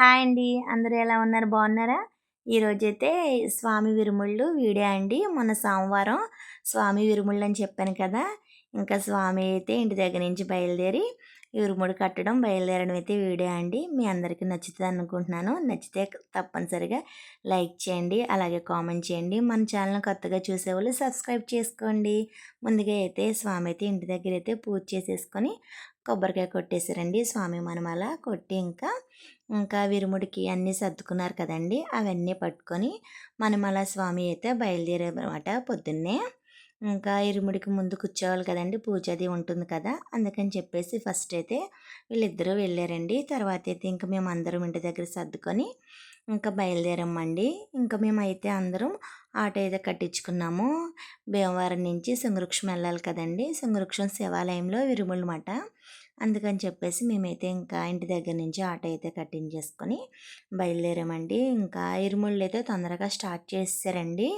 Hi అండి. అందరూ ఎలా ఉన్నారు? బాగున్నారా? ఈరోజైతే స్వామి విరుముళ్ళు వీడే అండి. మొన్న సోమవారం స్వామి విరుముళ్ళు అని చెప్పాను కదా! ఇంకా స్వామి అయితే ఇంటి దగ్గర నుంచి బయలుదేరి విరుముడు కట్టడం బయలుదేరడం అయితే వీడియో అండి. మీ అందరికీ నచ్చుతుంది అనుకుంటున్నాను. నచ్చితే తప్పనిసరిగా లైక్ చేయండి. అలాగే కామెంట్ చేయండి. మన ఛానల్ కొత్తగా చూసేవాళ్ళు సబ్స్క్రైబ్ చేసుకోండి. ముందుగా అయితే స్వామి అయితే ఇంటి దగ్గర అయితే పూజ చేసేసుకొని కొబ్బరికాయ కొట్టేశారండి. స్వామి మనమల కొట్టి ఇంకా ఇంకా విరుముడికి అన్నీ సర్దుకున్నారు కదండి అవన్నీ పట్టుకొని మనమల స్వామి అయితే బయలుదేరామన్నమాట పొద్దున్నే. ఇంకా ఇరుముడికి ముందు కూర్చోవాలి కదండి పూజ అది ఉంటుంది కదా అందుకని చెప్పేసి ఫస్ట్ అయితే వీళ్ళిద్దరూ వెళ్ళారండి. తర్వాత అయితే ఇంకా మేము అందరం ఇంటి దగ్గర సర్దుకొని ఇంకా బయలుదేరమ్మండి ఇంకా మేమైతే అందరం ఆటో అయితే కట్టించుకున్నాము. భీమవరం నుంచి సింగవృక్షం వెళ్ళాలి కదండి సింగవృక్షం శివాలయంలో విరుములమాట అందుకని చెప్పేసి మేమైతే ఇంకా ఇంటి దగ్గర నుంచి ఆటో అయితే కట్టించేసుకొని బయలుదేరామండి. ఇంకా ఇరుముళ్ళు అయితే తొందరగా స్టార్ట్ చేసారండి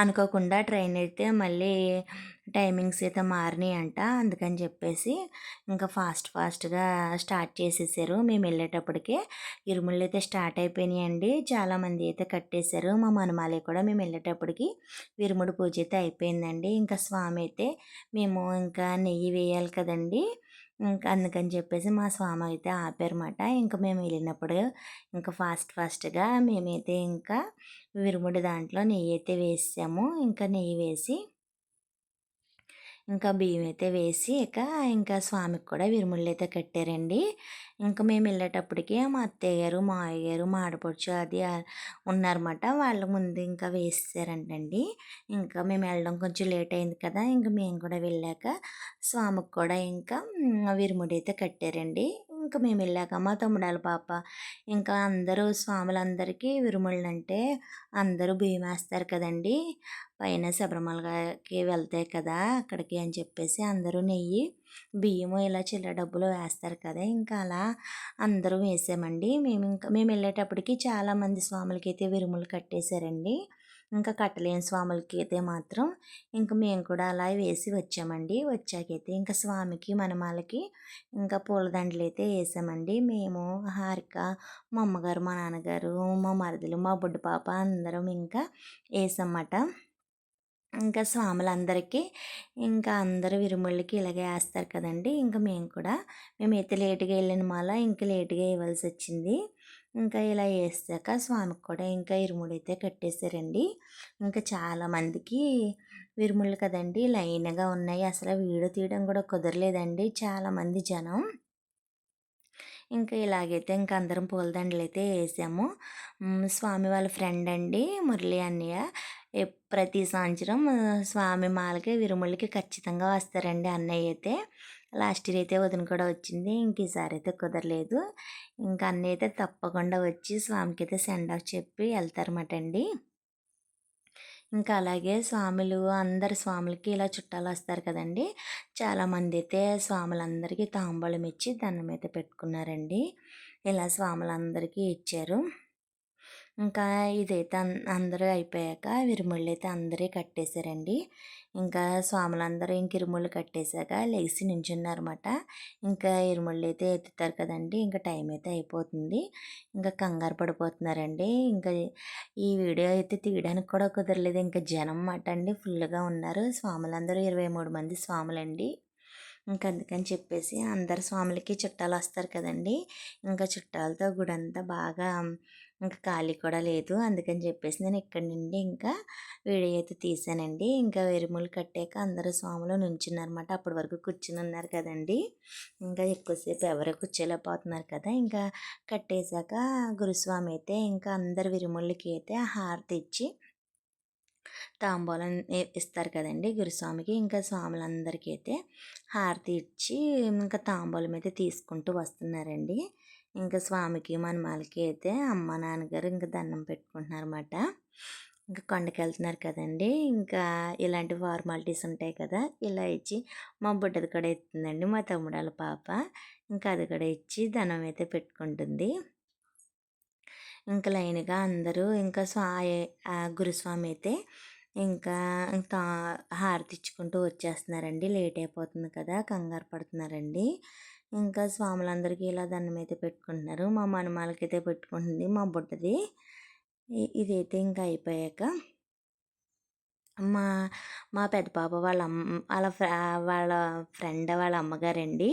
అనుకోకుండా ట్రైన్ అయితే మళ్ళీ టైమింగ్స్ అయితే మారినాయి అంట అందుకని చెప్పేసి ఇంకా ఫాస్ట్ ఫాస్ట్గా స్టార్ట్ చేసేసారు. మేము వెళ్ళేటప్పటికే ఇరుముళ్ళు అయితే స్టార్ట్ అయిపోయినాయండి. చాలామంది అయితే కట్టేశారు. మా మనమాలే కూడా మేము వెళ్ళేటప్పటికి విరుముడు పూజ అయితే అయిపోయిందండి. ఇంకా స్వామి అయితే మేము ఇంకా నెయ్యి వేయాలి కదండి ఇంకా అందుకని చెప్పేసి మా స్వామి అయితే ఆపారన్నమాట. ఇంకా మేము వెళ్ళినప్పుడు ఇంకా ఫాస్ట్ ఫాస్ట్గా మేమైతే ఇంకా విరుముడి దాంట్లో నెయ్యి అయితే వేసాము. ఇంకా నెయ్యి వేసి ఇంకా బియ్యం అయితే వేసి ఇక ఇంకా స్వామికి కూడా విరుముళ్ళు అయితే కట్టారండి. ఇంకా మేము వెళ్ళేటప్పటికి మా అత్తయ్య గారు మా గారు మా ఆడపడుచు అది ఉన్నారన్నమాట. వాళ్ళ ముందు ఇంకా వేసారంటండి ఇంకా మేము వెళ్ళడం కొంచెం లేట్ అయింది కదా ఇంకా మేము కూడా వెళ్ళాక స్వామికి కూడా ఇంకా విరుముడు అయితే కట్టారండి. ఇంకా మేము వెళ్ళాక మా తమ్ముడాల పాప ఇంకా అందరూ స్వాములందరికీ విరుముళ్ళు అంటే అందరూ భీమేస్తారు కదండి. పైన శబరిమలకి వెళ్తాయి కదా అక్కడికి అని చెప్పేసి అందరూ నెయ్యి బియ్యము ఇలా చిల్లర డబ్బులు వేస్తారు కదా ఇంకా అలా అందరూ వేసామండి. మేము ఇంకా మేము వెళ్ళేటప్పటికి చాలామంది స్వాములకి అయితే విరుములు కట్టేశారండి. ఇంకా కట్టలేని స్వాములకి అయితే మాత్రం ఇంకా మేము కూడా అలా వేసి వచ్చామండి. వచ్చాకైతే ఇంకా స్వామికి మనమాలకి ఇంకా పూలదండలు అయితే వేసామండి. మేము హారిక మా అమ్మగారు మా నాన్నగారు మా మరదలు మా బుడ్డ పాప అందరం ఇంకా వేసామన్నమాట. ఇంకా స్వాములందరికీ ఇంకా అందరూ విరుముళ్ళకి ఇలాగే వేస్తారు కదండి. ఇంకా మేము కూడా మేము అయితే లేటుగా వెళ్ళిన మాల ఇంకా లేటుగా ఇవ్వాల్సి వచ్చింది. ఇంకా ఇలా వేసాక స్వామికి కూడా ఇంకా ఇరుముడు అయితే కట్టేశారండి ఇంకా చాలామందికి విరుముళ్ళు కదండి లైన్గా ఉన్నాయి. అసలు వీడియో తీయడం కూడా కుదరలేదండి చాలామంది జనం. ఇంకా ఇలాగైతే ఇంకా అందరం పూలదండలు అయితే వేసాము స్వామి వాళ్ళ ఫ్రెండ్ అండి మురళి అన్నయ్య. ప్రతి సంవత్సరం స్వామి మాలకి విరుములకి ఖచ్చితంగా వస్తారండి అన్నయ్య అయితే. లాస్ట్ ఇయర్ అయితే వదిన కూడా వచ్చింది. ఇంక ఈసారి అయితే కుదరలేదు. ఇంకా అన్నీ అయితే తప్పకుండా వచ్చి స్వామికి అయితే సెండ్ ఆఫ్ చెప్పి వెళ్తారన్నమాట అండి. ఇంకా అలాగే స్వాములు అందరు స్వాములకి ఇలా చుట్టాలు వస్తారు కదండి. చాలామంది అయితే స్వాములందరికీ తాంబూలం ఇచ్చి దండం అయితే పెట్టుకున్నారండి. ఇలా స్వాములందరికీ ఇచ్చారు. ఇంకా ఇదైతే అందరూ అయిపోయాక విరుముళ్ళు అయితే అందరూ కట్టేశారండి. ఇంకా స్వాములందరూ ఇంక ఇరుముళ్ళు కట్టేశాక లేచి నించున్నారన్నమాట. ఇంకా ఇరుముళ్ళు అయితే ఎత్తుతారు కదండి ఇంకా టైం అయితే అయిపోతుంది. ఇంకా కంగారు పడిపోతున్నారండి. ఇంకా ఈ వీడియో అయితే తీయడానికి కూడా కుదరలేదు. ఇంకా జనం మాట అండి ఫుల్గా ఉన్నారు. స్వాములందరూ ఇరవై మూడు మంది స్వాములండి. ఇంకా అందుకని చెప్పేసి అందరు స్వాములకి చుట్టాలు వస్తారు కదండి. ఇంకా చుట్టాలతో గుడంతా బాగా ఇంకా ఖాళీ కూడా లేదు. అందుకని చెప్పేసి నేను ఇక్కడి నుండి ఇంకా వీడియో అయితే తీసానండి. ఇంకా వెరుములు కట్టాక అందరూ స్వాములు నుంచున్నారన్నమాట. అప్పటి వరకు కూర్చుని ఉన్నారు కదండి. ఇంకా ఎక్కువసేపు ఎవరు కూర్చోలేకపోతున్నారు కదా. ఇంకా కట్టేశాక గురుస్వామి అయితే ఇంకా అందరు విరుముళ్ళకి అయితే హారతి ఇచ్చి తాంబూలం ఇస్తారు కదండి గురుస్వామికి. ఇంకా స్వాములందరికీ అయితే హారతి ఇచ్చి ఇంకా తాంబూలం అయితే తీసుకుంటూ వస్తున్నారండి. ఇంకా స్వామికి మనమాలకి అయితే అమ్మ నాన్నగారు ఇంకా దండం పెట్టుకుంటున్నారన్నమాట. ఇంకా కొండకి వెళ్తున్నారు కదండి. ఇంకా ఇలాంటి ఫార్మాలిటీస్ ఉంటాయి కదా ఇలా ఇచ్చి మా బుడ్డది కూడా ఎత్తుందండి మా తమ్ముడాల పాప. ఇంకా అది కూడా ఇచ్చి ధనం అయితే పెట్టుకుంటుంది. ఇంకా లైన్గా అందరూ ఇంకా స్వా గురుస్వామి అయితే ఇంకా ఇంకా హారతి ఇచ్చుకుంటూ వచ్చేస్తున్నారండి. లేట్ అయిపోతుంది కదా కంగారు పడుతున్నారండి. ఇంకా స్వాములందరికీ ఇలా దండం అయితే పెట్టుకుంటున్నారు. మా మనమాలకైతే పెట్టుకుంటుంది మా బుడ్డది. ఇదైతే ఇంకా అయిపోయాక మా మా పెద్ద పాప వాళ్ళ అమ్మ వాళ్ళ ఫ్ర వాళ్ళ ఫ్రెండ్ వాళ్ళ అమ్మగారండి.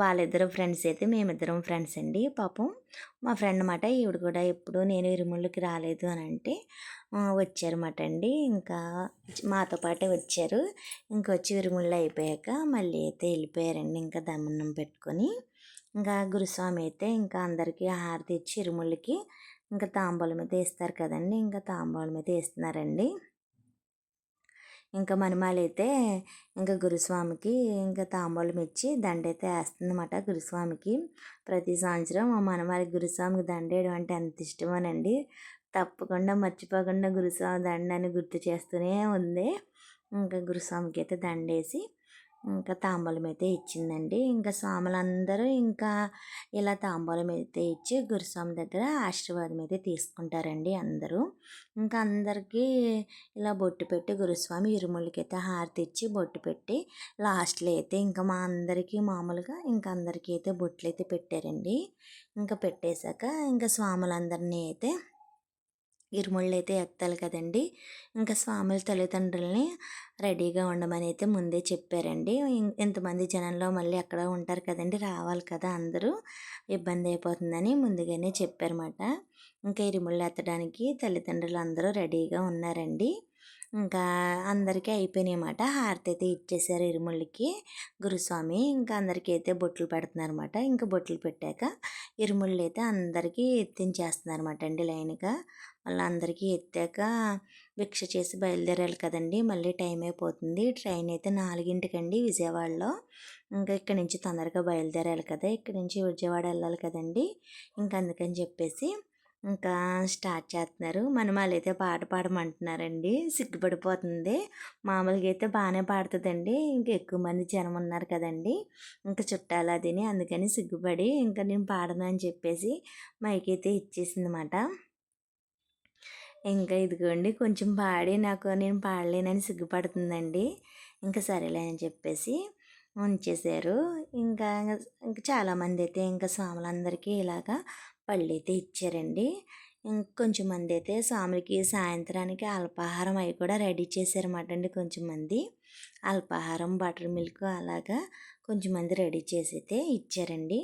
వాళ్ళిద్దరు ఫ్రెండ్స్ అయితే మేమిద్దరం ఫ్రెండ్స్ అండి పాపం. మా ఫ్రెండ్ మాట ఈవిడ కూడా ఎప్పుడు నేను ఇరుముళ్ళకి రాలేదు అని అంటే వచ్చారన్నమాట అండి. ఇంకా మాతో పాటే వచ్చారు. ఇంకా వచ్చి ఇరుముళ్ళు అయిపోయాక మళ్ళీ అయితే వెళ్ళిపోయారండి ఇంకా దమ్మన్నం పెట్టుకొని. ఇంకా గురుస్వామి అయితే ఇంకా అందరికీ హారతి ఇచ్చి ఇరుముళ్ళకి ఇంకా తాంబూలం అయితే వేస్తారు కదండి. ఇంకా తాంబూలం అయితే వేస్తున్నారండి. ఇంకా మనమాలైతే ఇంకా గురుస్వామికి ఇంకా తాంబూలం ఇచ్చి దండైతే వేస్తుందన్నమాట గురుస్వామికి. ప్రతి సంవత్సరం మా మనమాలి గురుస్వామికి దండేయడం అంటే ఎంత ఇష్టమోనండి. తప్పకుండా మర్చిపోకుండా గురుస్వామి దండని గుర్తు చేస్తూనే ఉంది. ఇంకా గురుస్వామికి అయితే దండేసి ఇంకా తాంబూలం అయితే ఇచ్చిందండి. ఇంకా స్వాములందరూ ఇంకా ఇలా తాంబూలం అయితే ఇచ్చి గురుస్వామి దగ్గర ఆశీర్వాదం అయితే తీసుకుంటారండి అందరూ. ఇంకా అందరికీ ఇలా బొట్టు పెట్టి గురుస్వామి ఇరుములకి అయితే హారతి ఇచ్చి బొట్టు పెట్టి లాస్ట్లో అయితే ఇంకా మా అందరికీ మామూలుగా ఇంకా అందరికీ అయితే బొట్లు అయితే పెట్టారండి. ఇంకా పెట్టేశాక ఇంకా స్వాములందరినీ అయితే ఇరుముళ్ళు అయితే ఎత్తాలి కదండి. ఇంకా స్వాముల తల్లిదండ్రులని రెడీగా ఉండమని అయితే ముందే చెప్పారండి. ఇం- ఇంతమంది జనంలో మళ్ళీ అక్కడ ఉంటారు కదండి రావాలి కదా అందరూ ఇబ్బంది అయిపోతుందని ముందుగానే చెప్పారన్నమాట. ఇంకా ఇరుముళ్ళు ఎత్తడానికి తల్లిదండ్రులు అందరూ రెడీగా ఉన్నారండి. ఇంకా అందరికీ అయిపోయినాయన్నమాట హారతి అయితే ఇచ్చేసారు ఇరుముళ్ళకి. గురుస్వామి ఇంకా అందరికీ అయితే బొట్లు పెడుతున్నారన్నమాట ఇంకా బొట్లు పెట్టాక ఇరుముళ్ళు అయితే అందరికీ ఎత్తించేస్తున్నారన్నమాట అండి లైన్గా. మళ్ళీ అందరికీ ఎత్తాక భిక్ష చేసి బయలుదేరాలి కదండి. మళ్ళీ టైం అయిపోతుంది. ట్రైన్ అయితే నాలుగింటికండి విజయవాడలో. ఇంకా ఇక్కడ నుంచి తొందరగా బయలుదేరాలి కదా. ఇక్కడ నుంచి విజయవాడ వెళ్ళాలి కదండి. ఇంకా అందుకని చెప్పేసి ఇంకా స్టార్ట్ చేస్తున్నారు. మనం అయితే పాట పాడమంటున్నారండి. సిగ్గుపడిపోతుంది. మామూలుగా అయితే బాగానే పాడుతుందండి. ఇంకా ఎక్కువ మంది జనం ఉన్నారు కదండి. ఇంకా చుట్టాలు అదిని అందుకని సిగ్గుపడి ఇంకా నేను పాడను అని చెప్పేసి మైక్ అయితే ఇచ్చేసిందన్నమాట ఇంకా ఇదిగోండి కొంచెం పాడి నాకు నేను పాడలేనని సిగ్గుపడుతుందండి. ఇంకా సరేలే అని చెప్పేసి ఉంచేశారు. ఇంకా ఇంకా చాలామంది అయితే ఇంకా స్వాములందరికీ ఇలాగా పళ్ళు అయితే ఇచ్చారండి. ఇంకొంచెం మంది అయితే స్వాములకి సాయంత్రానికి అల్పాహారం అవి కూడా రెడీ చేశారన్నమాట అండి కొంచెం మంది. అల్పాహారం బటర్ మిల్క్ అలాగా కొంచెం మంది రెడీ చేసి అయితే ఇచ్చారండి.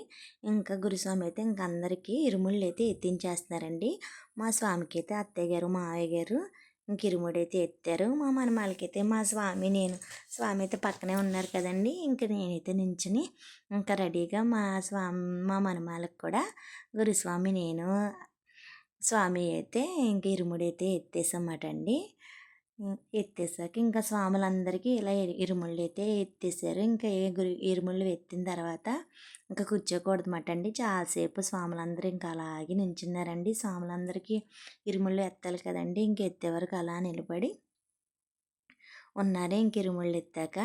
ఇంకా గురుస్వామి అయితే ఇంక అందరికీ ఇరుముళ్ళు అయితే ఎత్తించేస్తున్నారండి. మా స్వామికి అయితే అత్తయ్య గారు మావయ్య గారు ఇంక ఇరుముడైతే ఎత్తారు. మా మనమాలకైతే మా స్వామి నేను స్వామి అయితే పక్కనే ఉన్నారు కదండి. ఇంక నేనైతే నించుని ఇంకా రెడీగా మా స్వామి మా మనమాలకు కూడా గురుస్వామి నేను స్వామి అయితే ఇంక ఇరుముడైతే ఎత్తేసమాట అండి ఎత్తేసాక ఇంకా స్వాములందరికీ ఇలా ఇరుముళ్ళు అయితే ఎత్తేసారు. ఇంకా ఏ గురి ఇరుముళ్ళు ఎత్తిన తర్వాత ఇంకా కూర్చోకూడదు అండి. చాలాసేపు స్వాములందరూ ఇంకా అలాగే నించున్నారండి. స్వాములందరికీ ఇరుముళ్ళు ఎత్తాలి కదండి. ఇంక ఎత్తే వరకు అలా నిలబడి ఉన్నారు. ఇంక ఇరుముళ్ళు ఎత్తాక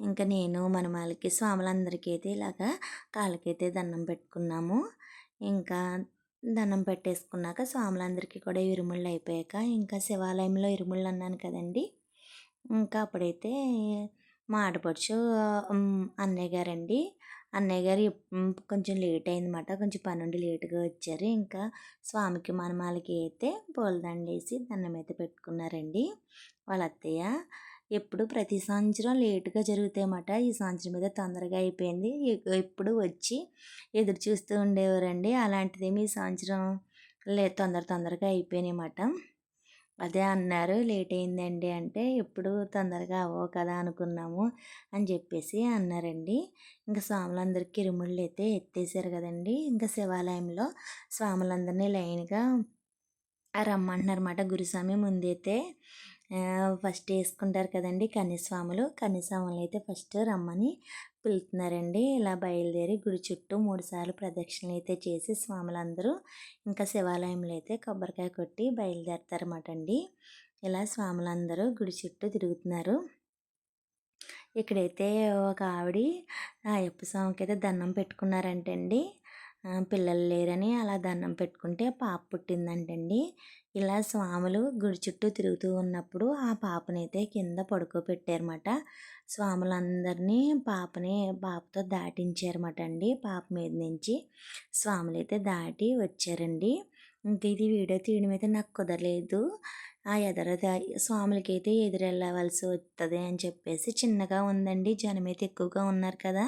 ఇంకా నేను మనమాలకి స్వాములందరికీ అయితే ఇలాగా కాళ్ళకైతే దండం పెట్టుకున్నాము. ఇంకా దండం పెట్టేసుకున్నాక స్వాములందరికీ కూడా ఇరుముళ్ళు అయిపోయాక ఇంకా శివాలయంలో ఇరుముళ్ళు అన్నాను కదండి. ఇంకా అప్పుడైతే మా ఆడపడుచు అన్నయ్య గారండి. అన్నయ్య గారు కొంచెం లేట్ అయిందన్నమాట. కొంచెం పనుండి లేటుగా వచ్చారు. ఇంకా స్వామికి మనమాలకి అయితే పూలదండ వేసి దండం అయితే పెట్టుకున్నారండి. వాళ్ళ అత్తయ్య ఎప్పుడు ప్రతి సంవత్సరం లేటుగా జరుగుతాయన్నమాట. ఈ సంవత్సరం మీద తొందరగా అయిపోయింది. ఎప్పుడు వచ్చి ఎదురు చూస్తూ ఉండేవారండి. అలాంటిదేమి ఈ సంవత్సరం లే తొందర తొందరగా అయిపోయినాయన్నమాట. అదే అన్నారు లేట్ అయిందండి అంటే ఎప్పుడు తొందరగా అవ్వవు కదా అనుకున్నాము అని చెప్పేసి అన్నారండి. ఇంకా స్వాములందరికీ ఇరుముళ్ళు అయితే ఎత్తేసారు కదండి. ఇంకా శివాలయంలో స్వాములందరినీ లైన్గా రమ్మంటున్నారన్నమాట. గురుస్వామి ముందైతే ఫస్ట్ వేసుకుంటారు కదండి కన్యస్వాములు. కన్యస్వాములు అయితే ఫస్ట్ రమ్మని పిలుతున్నారండి. ఇలా బయలుదేరి గుడి చుట్టూ మూడుసార్లు ప్రదక్షిణలు అయితే చేసి స్వాములందరూ ఇంకా శివాలయంలో అయితే కొబ్బరికాయ కొట్టి బయలుదేరుతారన్నమాట అండి ఇలా స్వాములందరూ గుడి చుట్టూ తిరుగుతున్నారు. ఇక్కడైతే ఒక ఆవిడ అయ్యప్ప స్వామికి అయితే దండం పెట్టుకున్నారంటండి. పిల్లలు లేరని అలా దండం పెట్టుకుంటే పాప పుట్టిందంటండి. ఇలా స్వాములు గుడి చుట్టూ తిరుగుతూ ఉన్నప్పుడు ఆ పాపనైతే కింద పడుకోబెట్టారన్నమాట. స్వాములందరినీ పాపని పాపతో దాటించారన్నమాట అండి. పాప మీద నుంచి స్వాములు అయితే దాటి వచ్చారండి. ఇంక ఇది వీడియో తీయడం అయితే నాకు కుదరలేదు. ఆ ఎదరద స్వాములకైతే ఎదురెళ్ళవలసి వస్తుంది అని చెప్పేసి చిన్నగా ఉందండి. జనం అయితే ఎక్కువగా ఉన్నారు కదా.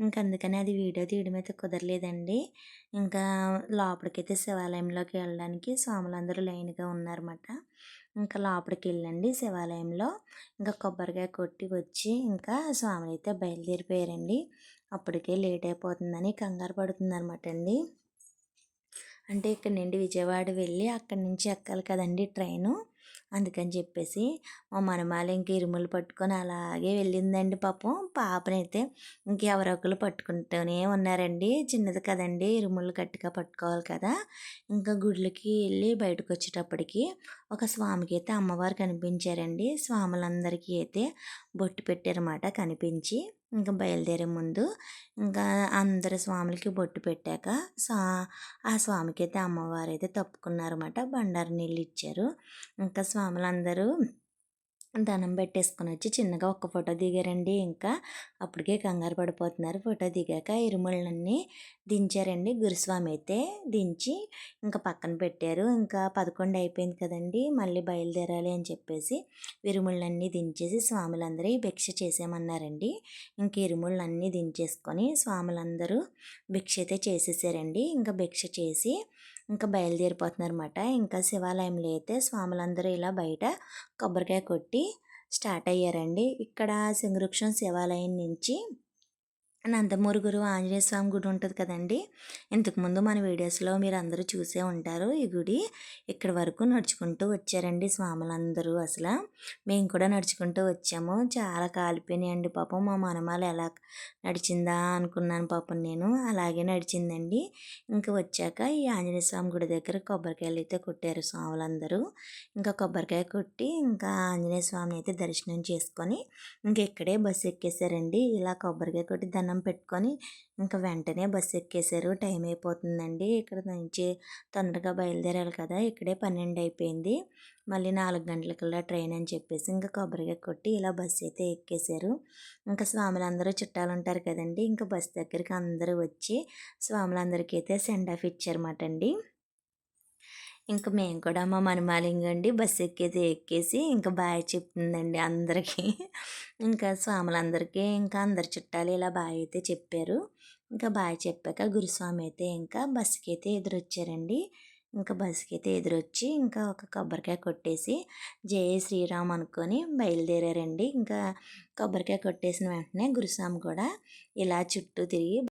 ఇంక అందుకని అది వీడియో తీయడం అయితే కుదరలేదండి. ఇంకా లోపలికైతే శివాలయంలోకి వెళ్ళడానికి స్వాములందరూ లైన్గా ఉన్నారన్నమాట. ఇంకా లోపలికి వెళ్ళండి శివాలయంలో. ఇంకా కొబ్బరికాయ కొట్టి వచ్చి ఇంకా స్వాములు అయితే బయలుదేరిపోయారండి. అప్పటికే లేట్ అయిపోతుందని కంగారు పడుతుందన్నమాట అండి. అంటే ఇక్కడ నుండి విజయవాడ వెళ్ళి అక్కడి నుంచి ఎక్కాలి కదండి ట్రైను. అందుకని చెప్పేసి మా మనమాల ఇంక ఇరుములు పట్టుకొని అలాగే వెళ్ళిందండి పాపం. పాపనైతే ఇంకెవరొకరు పట్టుకుంటూనే ఉన్నారండి. చిన్నది కదండి ఇరుములు గట్టిగా పట్టుకోవాలి కదా. ఇంకా గుడ్లకి వెళ్ళి బయటకు వచ్చేటప్పటికి ఒక స్వామికి అయితే అమ్మవారు కనిపించారండి. స్వాములందరికీ అయితే బొట్టు పెట్టారన్నమాట కనిపించి. ఇంకా బయలుదేరే ముందు ఇంకా అందరు స్వాములకి బొట్టు పెట్టాక స్వా ఆ స్వామికి అయితే అమ్మవారు అయితే తప్పుకున్నారన్నమాట. బండారు నీళ్ళు ఇచ్చారు. ఇంకా స్వాములందరూ దండం పెట్టేసుకొని వచ్చి చిన్నగా ఒక్క ఫోటో దిగారండి. ఇంకా అప్పటికే కంగారు పడిపోతున్నారు. ఫోటో దిగాక ఇరుముళ్ళన్నీ దించారండి. గురుస్వామి అయితే దించి ఇంకా పక్కన పెట్టారు. ఇంకా పదకొండు అయిపోయింది కదండి. మళ్ళీ బయలుదేరాలి అని చెప్పేసి ఇరుముళ్ళన్నీ దించేసి స్వాములందరూ భిక్ష చేసేయమన్నారండి. ఇంక ఇరుముళ్ళన్నీ దించేసుకొని స్వాములందరూ భిక్ష అయితే చేసేసారండి. ఇంకా భిక్ష చేసి ఇంకా బయలుదేరిపోతున్నారనమాట ఇంకా శివాలయంలో అయితే స్వాములందరూ ఇలా బయట కొబ్బరికాయ కొట్టి స్టార్ట్ అయ్యారండి. ఇక్కడ సింగవృక్షం శివాలయం నుంచి నందమూరుగురు ఆంజనేయ స్వామి గుడి ఉంటుంది కదండి. ఇంతకుముందు మన వీడియోస్లో మీరు అందరూ చూసే ఉంటారు. ఈ గుడి ఇక్కడ వరకు నడుచుకుంటూ వచ్చారండి స్వాములందరూ అసలు. మేము కూడా నడుచుకుంటూ వచ్చాము. చాలా కాలిపోయినాయండి పాపం. మా మనమాలు ఎలా నడిచిందా అనుకున్నాను పాపం నేను. అలాగే నడిచిందండి. ఇంకా వచ్చాక ఈ ఆంజనేయ స్వామి గుడి దగ్గర కొబ్బరికాయలు అయితే కొట్టారు స్వాములందరూ. ఇంకా కొబ్బరికాయ కొట్టి ఇంకా ఆంజనేయ స్వామిని అయితే దర్శనం చేసుకొని ఇంక ఇక్కడే బస్సు ఎక్కేసారండి. ఇలా కొబ్బరికాయ కొట్టి దాన్ని అన్నం పెట్టుకొని ఇంకా వెంటనే బస్సు ఎక్కేశారు. టైం అయిపోతుందండి. ఇక్కడ నుంచి తొందరగా బయలుదేరాలి కదా. ఇక్కడే పన్నెండు అయిపోయింది. మళ్ళీ నాలుగు గంటలకల్లా ట్రైన్ అని చెప్పేసి ఇంకా కొబ్బరిగా కొట్టి ఇలా బస్సు అయితే ఎక్కేశారు. ఇంకా స్వాములందరూ చుట్టాలు ఉంటారు కదండి. ఇంకా బస్ దగ్గరికి అందరూ వచ్చి స్వాములందరికీ అయితే సెండ్ ఆఫ్ ఇచ్చారన్నమాట అండి. ఇంకా మేము కూడా మా మనమాలింగండి బస్సు ఎక్కేది ఎక్కేసి ఇంకా బాయ్ చెప్తుందండి అందరికీ. ఇంకా స్వాములందరికీ ఇంకా అందరి చుట్టాలు ఇలా బాయ్ అయితే చెప్పారు. ఇంకా బాయ్ చెప్పాక గురుస్వామి అయితే ఇంకా బస్సుకి అయితే ఎదురొచ్చారండి. ఇంకా బస్సుకి అయితే ఎదురొచ్చి ఇంకా ఒక కొబ్బరికాయ కొట్టేసి జయ శ్రీరామ్ అనుకొని బయలుదేరారండి. ఇంకా కొబ్బరికాయ కొట్టేసిన వెంటనే గురుస్వామి కూడా ఇలా చుట్టూ తిరిగి